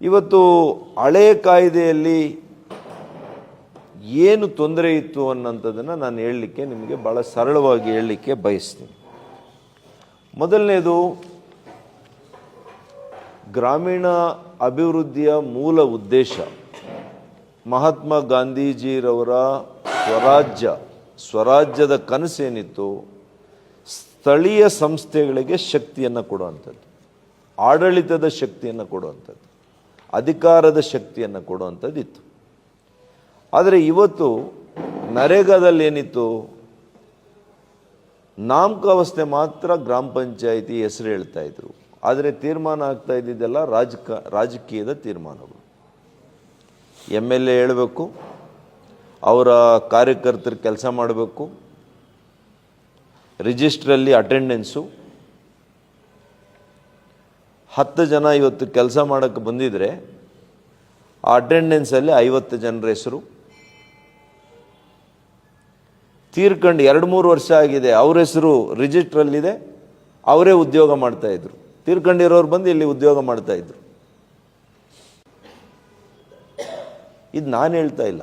ಇವತ್ತು ಹಳೆ ಕಾಯ್ದೆಯಲ್ಲಿ ಏನು ತೊಂದರೆ ಇತ್ತು ಅನ್ನೋಂಥದ್ದನ್ನು ನಾನು ಹೇಳಲಿಕ್ಕೆ ನಿಮಗೆ ಭಾಳ ಸರಳವಾಗಿ ಹೇಳಲಿಕ್ಕೆ ಬಯಸ್ತೀನಿ. ಮೊದಲನೇದು, ಗ್ರಾಮೀಣ ಅಭಿವೃದ್ಧಿಯ ಮೂಲ ಉದ್ದೇಶ ಮಹಾತ್ಮ ಗಾಂಧೀಜಿರವರ ಸ್ವರಾಜ್ಯ, ಸ್ವರಾಜ್ಯದ ಕನಸೇನಿತ್ತು ಸ್ಥಳೀಯ ಸಂಸ್ಥೆಗಳಿಗೆ ಶಕ್ತಿಯನ್ನು ಕೊಡುವಂಥದ್ದು, ಆಡಳಿತದ ಶಕ್ತಿಯನ್ನು ಕೊಡುವಂಥದ್ದು. ಅಧಿಕಾರದ ಶಕ್ತಿಯನ್ನು ಕೊಡುವಂಥದ್ದಿತ್ತು. ಆದರೆ ಇವತ್ತು ನರೇಗಾದಲ್ಲಿ ಏನಿತ್ತು ನಾಮಕಾವಸ್ಥೆ ಮಾತ್ರ ಗ್ರಾಮ ಪಂಚಾಯಿತಿ ಹೆಸರು ಹೇಳ್ತಾ ಇದ್ರು. ಆದರೆ ತೀರ್ಮಾನ ಆಗ್ತಾ ಇದ್ದಿದ್ದೆಲ್ಲ ರಾಜಕ, ರಾಜಕೀಯದ ತೀರ್ಮಾನಗಳು. ಎಂ ಎಲ್ ಎ ಹೇಳಬೇಕು, ಅವರ ಕಾರ್ಯಕರ್ತರು ಕೆಲಸ ಮಾಡಬೇಕು, ರಿಜಿಸ್ಟ್ರಲ್ಲಿ ಅಟೆಂಡೆನ್ಸು ಹತ್ತು ಜನ ಇವತ್ತು ಕೆಲಸ ಮಾಡೋಕ್ಕೆ ಬಂದಿದ್ರೆ ಆ ಅಟೆಂಡೆನ್ಸಲ್ಲಿ ಐವತ್ತು ಜನರ ಹೆಸರು. ತೀರ್ಕೊಂಡು ಎರಡು ಮೂರು ವರ್ಷ ಆಗಿದೆ, ಅವ್ರ ಹೆಸರು ರಿಜಿಸ್ಟ್ರಲ್ಲಿದೆ ಅವರೇ ಉದ್ಯೋಗ ಮಾಡ್ತಾಯಿದ್ರು ತೀರ್ಕೊಂಡಿರೋರು ಬಂದು ಇಲ್ಲಿ ಉದ್ಯೋಗ ಮಾಡ್ತಾಯಿದ್ರು ಇದು ನಾನು ಹೇಳ್ತಾ ಇಲ್ಲ.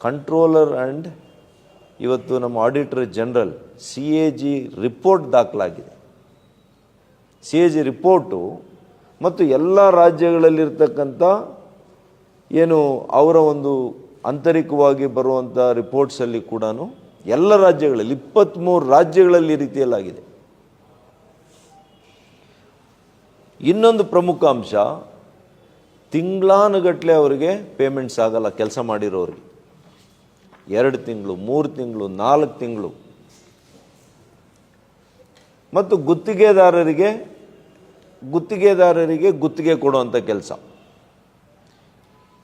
ಕಂಟ್ರೋಲರ್ ಆ್ಯಂಡ್ ಇವತ್ತು ನಮ್ಮ auditor general C A G report ದಾಖಲಾಗಿದೆ. ಸಿ ಎ ಜಿ ರಿಪೋರ್ಟು ಮತ್ತು ಎಲ್ಲ ರಾಜ್ಯಗಳಲ್ಲಿರ್ತಕ್ಕಂಥ ಏನು ಅವರ ಒಂದು ಆಂತರಿಕವಾಗಿ ಬರುವಂಥ ರಿಪೋರ್ಟ್ಸಲ್ಲಿ ಕೂಡ ಎಲ್ಲ ರಾಜ್ಯಗಳಲ್ಲಿ ಇಪ್ಪತ್ತ್ಮೂರು ರಾಜ್ಯಗಳಲ್ಲಿ ಈ ರೀತಿಯಲ್ಲಾಗಿದೆ. ಇನ್ನೊಂದು ಪ್ರಮುಖ ಅಂಶ ತಿಂಗಳಾನುಗಟ್ಟಲೆ ಅವರಿಗೆ ಪೇಮೆಂಟ್ಸ್ ಆಗಲ್ಲ, ಕೆಲಸ ಮಾಡಿರೋರಿಗೆ. ಎರಡು ತಿಂಗಳು, ಮೂರು ತಿಂಗಳು, ನಾಲ್ಕು ತಿಂಗಳು. ಮತ್ತು ಗುತ್ತಿಗೆದಾರರಿಗೆ ಗುತ್ತಿಗೆದಾರರಿಗೆ ಗುತ್ತಿಗೆ ಕೊಡುವಂಥ ಕೆಲಸ.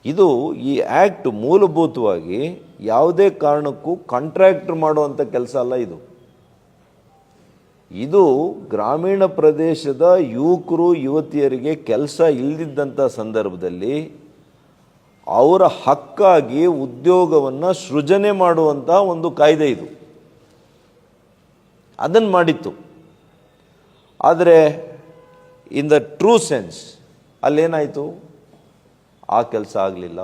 ಇದು ಈ ಆ್ಯಕ್ಟ್ ಮೂಲಭೂತವಾಗಿ ಯಾವುದೇ ಕಾರಣಕ್ಕೂ ಕಾಂಟ್ರ್ಯಾಕ್ಟ್ರ್ ಮಾಡುವಂಥ ಕೆಲಸ ಅಲ್ಲ ಇದು. ಇದು ಗ್ರಾಮೀಣ ಪ್ರದೇಶದ ಯುವಕರು, ಯುವತಿಯರಿಗೆ ಕೆಲಸ ಇಲ್ಲದಿದ್ದಂಥ ಸಂದರ್ಭದಲ್ಲಿ ಅವರ ಹಕ್ಕಾಗಿ ಉದ್ಯೋಗವನ್ನು ಸೃಜನೆ ಮಾಡುವಂಥ ಒಂದು ಕಾಯ್ದೆ ಇದು. ಅದನ್ನು ಮಾಡಿತ್ತು. ಆದರೆ ಇನ್ ದ ಟ್ರೂ ಸೆನ್ಸ್ ಅಲ್ಲೇನಾಯಿತು? ಆ ಕೆಲಸ ಆಗಲಿಲ್ಲ.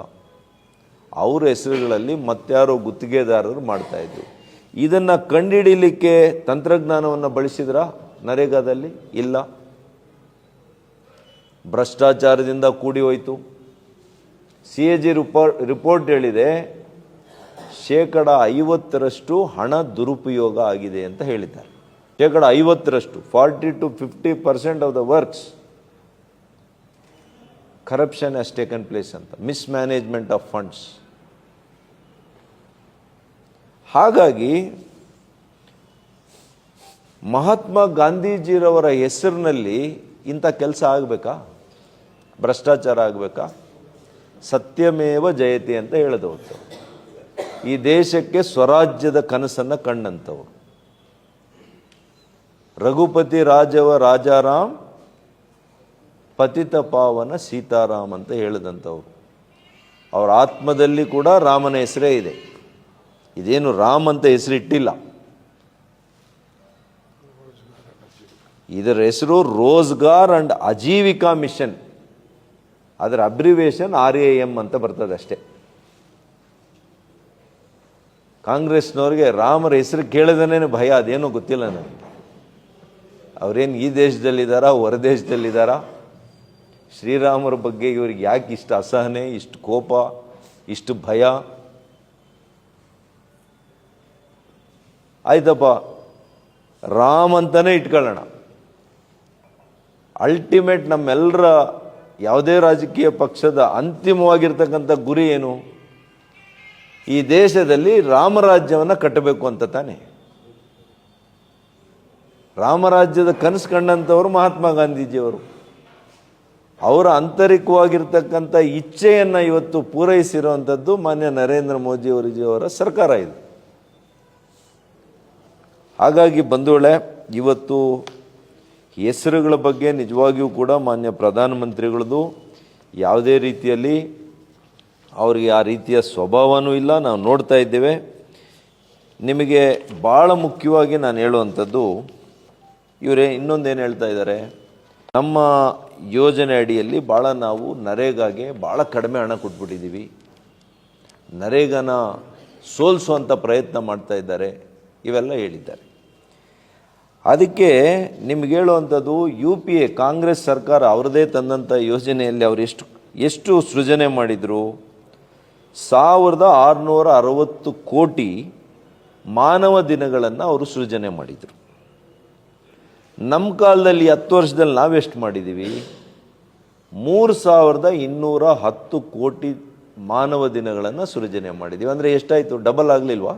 ಅವ್ರ ಹೆಸರುಗಳಲ್ಲಿ ಮತ್ತಾರೋ ಗುತ್ತಿಗೆದಾರರು ಮಾಡ್ತಾಯಿದ್ರು ಇದನ್ನು ಕಂಡುಹಿಡೀಲಿಕ್ಕೆ ತಂತ್ರಜ್ಞಾನವನ್ನು ಬಳಸಿದ್ರ ನರೇಗಾದಲ್ಲಿ? ಇಲ್ಲ. ಭ್ರಷ್ಟಾಚಾರದಿಂದ ಕೂಡಿ ಹೋಯಿತು. C A G report report ಹೇಳಿದೆ, ಶೇಕಡ ಐವತ್ತರಷ್ಟು ಹಣ ದುರುಪಯೋಗ ಆಗಿದೆ ಅಂತ ಹೇಳಿದ್ದಾರೆ. ಶೇಕಡ ಐವತ್ತರಷ್ಟು, forty to fifty percent of the works corruption has taken place ಅಂತ, ಮಿಸ್ಮ್ಯಾನೇಜ್ಮೆಂಟ್ ಆಫ್ ಫಂಡ್ಸ್. ಹಾಗಾಗಿ ಮಹಾತ್ಮ ಗಾಂಧೀಜಿರವರ ಹೆಸರಿನಲ್ಲಿ ಇಂಥ ಕೆಲಸ ಆಗಬೇಕಾ? ಭ್ರಷ್ಟಾಚಾರ ಆಗಬೇಕಾ? ಸತ್ಯಮೇವ ಜಯತಿ ಅಂತ ಹೇಳಿದವತ್ತು. ಈ ದೇಶಕ್ಕೆ ಸ್ವರಾಜ್ಯದ ಕನಸನ್ನು ಕಂಡಂಥವ್ರು. ರಘುಪತಿ ರಾಜವ ರಾಜಾರಾಮ್, ಪತಿತ ಪಾವನ ಸೀತಾರಾಮ್ ಅಂತ ಹೇಳಿದಂಥವ್ರು. ಅವರ ಆತ್ಮದಲ್ಲಿ ಕೂಡ ರಾಮನ ಹೆಸರೇ ಇದೆ. ಇದೇನು ರಾಮ್ ಅಂತ ಹೆಸರಿಟ್ಟಿಲ್ಲ. ಇದರ ಹೆಸರು ರೋಜ್ಗಾರ್ ಅಂಡ್ ಅಜೀವಿಕಾ ಮಿಷನ್. ಅದರ ಅಬ್ರಿವೇಶನ್ ಆರ್ ಎ ಎಂ ಅಂತ ಬರ್ತದೆ ಅಷ್ಟೇ. ಕಾಂಗ್ರೆಸ್ನವ್ರಿಗೆ ರಾಮರ ಹೆಸರು ಕೇಳದೇನೇನು ಭಯ, ಅದೇನೋ ಗೊತ್ತಿಲ್ಲ ನನಗೆ. ಅವರೇನು ಈ ದೇಶದಲ್ಲಿದ್ದಾರಾ ಹೊರ ದೇಶದಲ್ಲಿದ್ದಾರಾ ಶ್ರೀರಾಮರ ಬಗ್ಗೆ ಇವ್ರಿಗೆ ಯಾಕೆ ಇಷ್ಟು ಅಸಹನೆ, ಇಷ್ಟು ಕೋಪ, ಇಷ್ಟು ಭಯ? ಆಯ್ತಪ್ಪ, ರಾಮ್ ಅಂತಲೇ ಇಟ್ಕೊಳ್ಳೋಣ. ಅಲ್ಟಿಮೇಟ್ ನಮ್ಮೆಲ್ಲರ ಯಾವುದೇ ರಾಜಕೀಯ ಪಕ್ಷದ ಅಂತಿಮವಾಗಿರ್ತಕ್ಕಂಥ ಗುರಿ ಏನು? ಈ ದೇಶದಲ್ಲಿ ರಾಮರಾಜ್ಯವನ್ನು ಕಟ್ಟಬೇಕು ಅಂತ ತಾನೆ. ರಾಮರಾಜ್ಯದ ಕನಸು ಕಂಡಂಥವರು ಮಹಾತ್ಮ ಗಾಂಧೀಜಿಯವರು. ಅವರ ಆಂತರಿಕವಾಗಿರ್ತಕ್ಕಂಥ ಇಚ್ಛೆಯನ್ನು ಇವತ್ತು ಪೂರೈಸಿರುವಂಥದ್ದು ಮಾನ್ಯ ನರೇಂದ್ರ ಮೋದಿಯವರಿಜಿಯವರ ಸರ್ಕಾರ ಇದು. ಹಾಗಾಗಿ ಬಂಧುಗಳೇ, ಇವತ್ತು ಹೆಸರುಗಳ ಬಗ್ಗೆ ನಿಜವಾಗಿಯೂ ಕೂಡ ಮಾನ್ಯ ಪ್ರಧಾನಮಂತ್ರಿಗಳದು ಯಾವುದೇ ರೀತಿಯಲ್ಲಿ ಅವರಿಗೆ ಆ ರೀತಿಯ ಸ್ವಭಾವನೂ ಇಲ್ಲ. ನಾವು ನೋಡ್ತಾ ಇದ್ದೇವೆ. ನಿಮಗೆ ಭಾಳ ಮುಖ್ಯವಾಗಿ ನಾನು ಹೇಳುವಂಥದ್ದು ಇವರೇ ಇನ್ನೊಂದೇನು ಹೇಳ್ತಾ ಇದ್ದಾರೆ ನಮ್ಮ ಯೋಜನೆ ಅಡಿಯಲ್ಲಿ ಭಾಳ ನಾವು ನರೇಗಾಗೆ ಭಾಳ ಕಡಿಮೆ ಹಣ ಕೊಟ್ಬಿಟ್ಟಿದ್ದೀವಿ ನರೇಗಾನ ಸೋಲಿಸುವಂಥ ಪ್ರಯತ್ನ ಮಾಡ್ತಾ ಇದ್ದಾರೆ. ಇವೆಲ್ಲ ಹೇಳಿದ್ದಾರೆ. ಅದಕ್ಕೆ ನಿಮ್ಗೆ ಹೇಳುವಂಥದ್ದು, ಯು ಪಿ ಎ, ಕಾಂಗ್ರೆಸ್ ಸರ್ಕಾರ ಅವರದೇ ತಂದಂಥ ಯೋಜನೆಯಲ್ಲಿ ಅವರು ಎಷ್ಟು ಎಷ್ಟು ಸೃಜನೆ ಮಾಡಿದರು? ಸಾವಿರದ ಆರುನೂರ ಅರವತ್ತು ಕೋಟಿ ಮಾನವ ದಿನಗಳನ್ನು ಅವರು ಸೃಜನೆ ಮಾಡಿದರು. ನಮ್ಮ ಕಾಲದಲ್ಲಿ ಹತ್ತು ವರ್ಷದಲ್ಲಿ ನಾವೆಷ್ಟು ಮಾಡಿದ್ದೀವಿ ಮೂರು ಸಾವಿರದ ಇನ್ನೂರ ಹತ್ತು ಕೋಟಿ ಮಾನವ ದಿನಗಳನ್ನು ಸೃಜನೆ ಮಾಡಿದ್ದೀವಿ ಅಂದರೆ ಎಷ್ಟಾಯಿತು? ಡಬಲ್ ಆಗಲಿಲ್ವಾ?